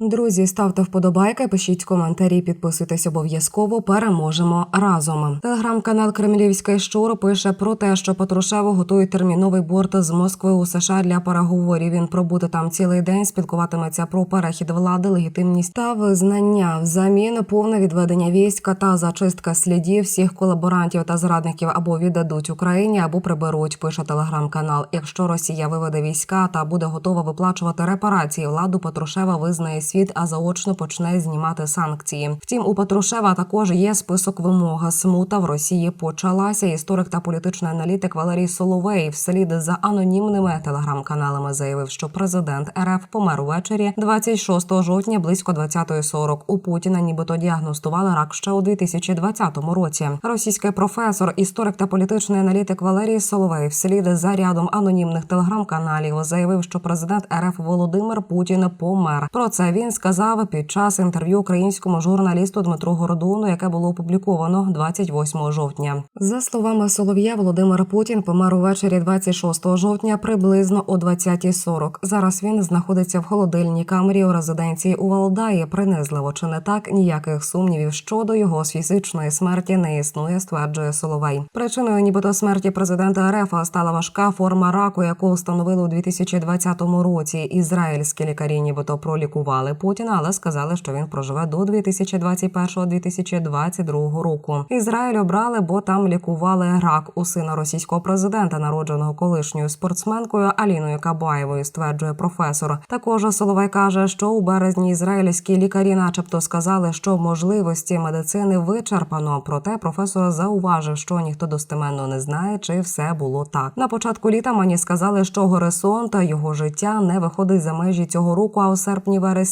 Друзі, ставте вподобайки, пишіть коментарі, підписуйтесь обов'язково. Переможемо разом. Телеграм-канал Кремлівський щур пише про те, що Патрушеву готують терміновий борт з Москви у США для переговорів. Він пробуде там цілий день, спілкуватиметься про перехід влади, легітимність та визнання. Взамін повне відведення війська та зачистка слідів всіх колаборантів та зрадників або віддадуть Україні, або приберуть. Пише телеграм-канал. Якщо Росія виведе війська та буде готова виплачувати репарації, владу Патрушева визнає світ, а заочно почне знімати санкції. Втім, у Патрушева також є список вимог. Смута в Росії почалася. Історик та політичний аналітик Валерій Соловей вслід за анонімними телеграм-каналами заявив, що президент РФ помер увечері 26 жовтня близько 20.40. У Путіна нібито діагностували рак ще у 2020 році. Російський професор, історик та політичний аналітик Валерій Соловей вслід за рядом анонімних телеграм-каналів заявив, що президент РФ Володимир Путін помер. Про це він сказав під час інтерв'ю українському журналісту Дмитру Городону, яке було опубліковано 28 жовтня. За словами Солов'я, Володимир Путін помер увечері 26 жовтня приблизно о 20.40. Зараз він знаходиться в холодильній камері у резиденції у Валдаї. Принизливо чи не так ніяких сумнівів щодо його фізичної смерті не існує, стверджує Соловей. Причиною нібито смерті президента РФ стала важка форма раку, яку встановили у 2020 році. Ізраїльські лікарі нібито пролікували Путіна, але сказали, що він проживе до 2021-2022 року. Ізраїль обрали, бо там лікували рак у сина російського президента, народженого колишньою спортсменкою Аліною Кабаєвою, стверджує професор. Також Соловей каже, що у березні ізраїльські лікарі, начебто, сказали, що можливості медицини вичерпано. Проте професор зауважив, що ніхто достеменно не знає, чи все було так. На початку літа мені сказали, що горизонт та його життя не виходить за межі цього року. А у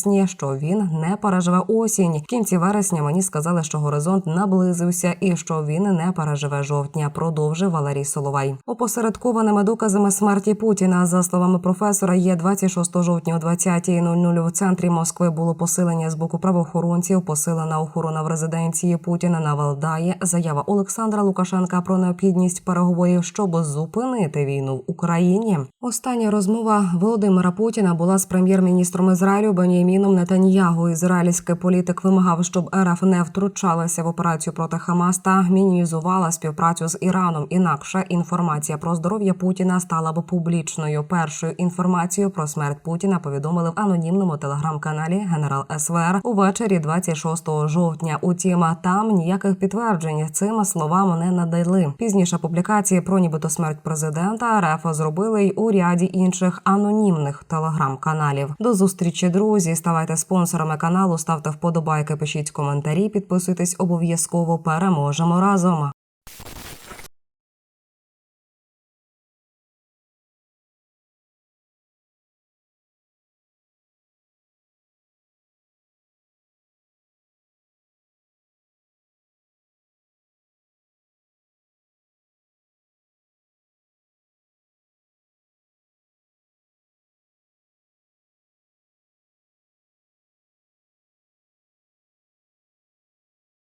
серпні-вересні, що він не переживе осінь. В кінці вересня мені сказали, що горизонт наблизився і що він не переживе жовтня. Продовжив Валерій Соловай. Опосередкованими доказами смерті Путіна, за словами професора, є 26 жовтня о 20.00 в центрі Москви було посилення з боку правоохоронців. Посилена охорона в резиденції Путіна на Валдаї. Заява Олександра Лукашенка про необхідність переговорів, щоб зупинити війну в Україні. Остання розмова Володимира Путіна була з прем'єр-міністром Ізраїлю Беніміном Нетаньягу. Ізраїльський політик вимагав, щоб РФ не втручалася в операцію проти Хамас та мінімізувала співпрацю з Іраном. Інакше інформація про здоров'я Путіна стала б публічною. Першою інформацією про смерть Путіна повідомили в анонімному телеграм-каналі Генерал СВР увечері 26 жовтня. Утім, там ніяких підтверджень цим словам не надали. Пізніше публікації про нібито смерть президента РФ зробили й у ряді інших анонімних телеграм-каналів. До зустрічі, друзі. Ставайте спонсорами каналу, ставте вподобайки, пишіть коментарі, підписуйтесь обов'язково. Переможемо разом.